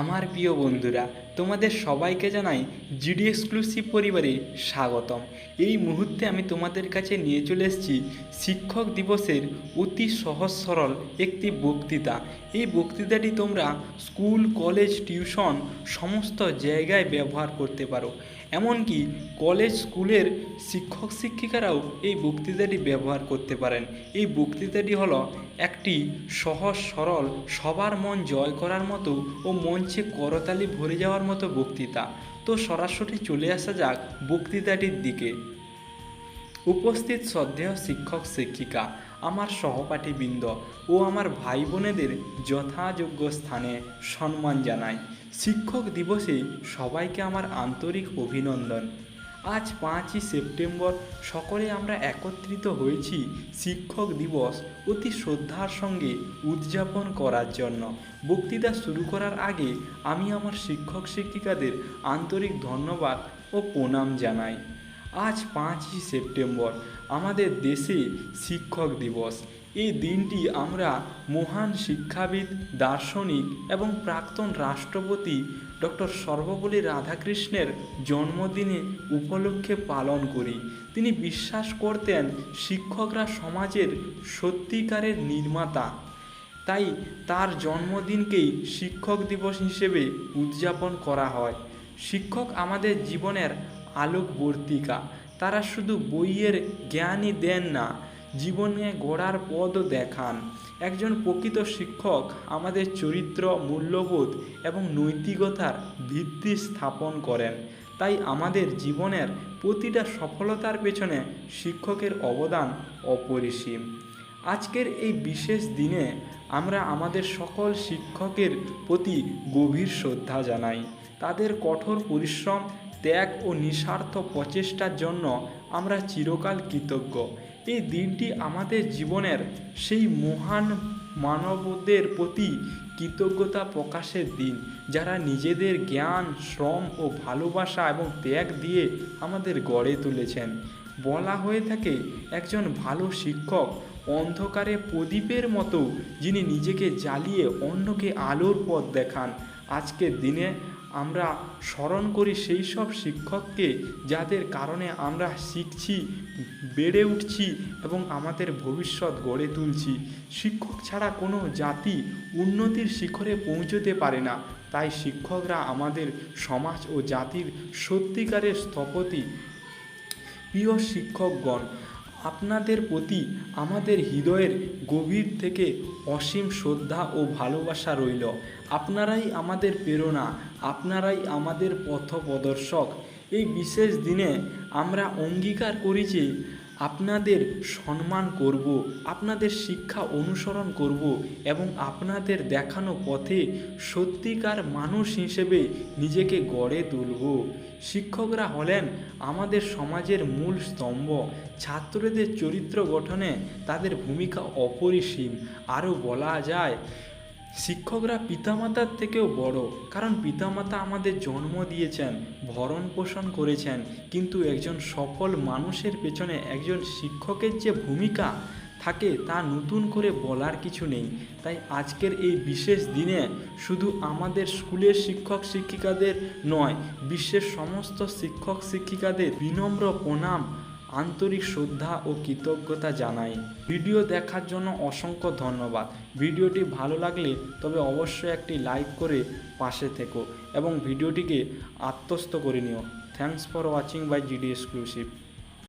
আমার প্রিয় বন্ধুরা, তোমাদের সবাইকে জানাই জিডি এক্সক্লুসিভ পরিবারে স্বাগতম। এই মুহূর্তে আমি তোমাদের কাছে নিয়ে চলে এসেছি শিক্ষক দিবসের অতি সহজ সরল একটি বক্তৃতা। এই বক্তৃতাটি তোমরা স্কুল, কলেজ, টিউশন সমস্ত জায়গায় ব্যবহার করতে পারো। এমনকি কলেজ স্কুলের শিক্ষক শিক্ষিকারাও এই বক্তৃতাটি ব্যবহার করতে পারেন। এই বক্তৃতাটি হলো একটি সহজ সরল, সবার মন জয় করার মতো ও মঞ্চে করতালি ভরে যাওয়ার মতো বক্তৃতা। তো সরাসরি চলে আসা যাক বক্তৃতাটির দিকে। উপস্থিত শ্রদ্ধেয় শিক্ষক, শিক্ষিকা, আমার সহপাঠীবৃন্দ ও আমার ভাই বোনেদের যথাযোগ্য স্থানে সম্মান জানাই। শিক্ষক দিবসে সবাইকে আমার আন্তরিক অভিনন্দন। আজ পাঁচই সেপ্টেম্বর, সকলে আমরা একত্রিত হয়েছি শিক্ষক দিবস অতি শ্রদ্ধার সঙ্গে উদযাপন করার জন্য। বক্তৃতা শুরু করার আগে আমি আমার শিক্ষক শিক্ষিকাদের আন্তরিক ধন্যবাদ ও প্রণাম জানাই। আজ পাঁচই সেপ্টেম্বর, আমাদের দেশে শিক্ষক দিবস। এই দিনটি আমরা মহান শিক্ষাবিদ, দার্শনিক এবং প্রাক্তন রাষ্ট্রপতি ডক্টর সর্বপল্লী রাধাকৃষ্ণের জন্মদিনে উপলক্ষে পালন করি। তিনি বিশ্বাস করতেন শিক্ষকরা সমাজের সত্যিকারের নির্মাতা। তাই তার জন্মদিনকেই শিক্ষক দিবস হিসেবে উদযাপন করা হয়। শিক্ষক আমাদের জীবনের আলোকবর্তিকা তারা শুধু বইয়ের জ্ঞানই দেন না, জীবনে গড়ার পথও দেখান। একজন প্রকৃত শিক্ষক আমাদের চরিত্র, মূল্যবোধ এবং নৈতিকতার ভিত্তি স্থাপন করেন। তাই আমাদের জীবনের প্রতিটা সফলতার পেছনে শিক্ষকের অবদান অপরিসীম। আজকের এই বিশেষ দিনে আমরা আমাদের সকল শিক্ষকের প্রতি গভীর শ্রদ্ধা জানাই। তাদের কঠোর পরিশ্রম, ত্যাগ ও নিঃস্বার্থ প্রচেষ্টার জন্য আমরা চিরকাল কৃতজ্ঞ। এই দিনটি আমাদের জীবনের সেই মহান মানবদের প্রতি কৃতজ্ঞতা প্রকাশের দিন, যারা নিজেদের জ্ঞান, শ্রম ও ভালোবাসা এবং ত্যাগ দিয়ে আমাদের গড়ে তুলেছেন। বলা হয়ে থাকে, একজন ভালো শিক্ষক অন্ধকারে প্রদীপের মতো যিনি নিজেকে জ্বালিয়ে অন্যকে আলোর পথ দেখান। আজকের দিনে আমরা স্মরণ করি সেই সব শিক্ষককে যাদের কারণে আমরা শিখছি, বেড়ে উঠছি এবং আমাদের ভবিষ্যৎ গড়ে তুলছি। শিক্ষক ছাড়া কোনো জাতি উন্নতির শিখরে পৌঁছতে পারে না। তাই শিক্ষকরা আমাদের সমাজ ও জাতির সত্যিকারের স্থপতি। প্রিয় শিক্ষকগণ আপনাদের প্রতি আমাদের হৃদয়ের গভীর থেকে অসীম শ্রদ্ধা ও ভালোবাসা রইল। আপনারাই আমাদের প্রেরণা, আপনারাই আমাদের পথপ্রদর্শক এই বিশেষ দিনে আমরা অঙ্গীকার করি যে আপনাদের সম্মান করব, আপনাদের শিক্ষা অনুসরণ করব এবং আপনাদের দেখানো পথে সত্যিকার মানুষ হিসেবে নিজেকে গড়ে তুলব। শিক্ষকরা হলেন আমাদের সমাজের মূল স্তম্ভ। ছাত্রদের চরিত্র গঠনে তাদের ভূমিকা অপরিসীম। আরও বলা যায় শিক্ষকরা পিতামাতার থেকেও বড়, কারণ পিতামাতা আমাদের জন্ম দিয়েছেন, ভরণ পোষণ করেছেন, কিন্তু একজন সফল মানুষের পেছনে একজন শিক্ষকের যে ভূমিকা থাকে তা নতুন করে বলার কিছু নেই। তাই আজকের এই বিশেষ দিনে শুধু আমাদের স্কুলের শিক্ষক শিক্ষিকাদের নয়, বিশ্বের সমস্ত শিক্ষক শিক্ষিকাদের বিনম্র প্রণাম আন্তরিক শ্রদ্ধা ও কৃতজ্ঞতা জানাই। ভিডিও দেখার জন্য অসংখ্য ধন্যবাদ। ভিডিওটি ভালো লাগলে তবে অবশ্যই একটি লাইক করে পাশে থেকো এবং ভিডিওটিকে আত্মস্থ করে নিও। Thanks for watching by GD exclusive.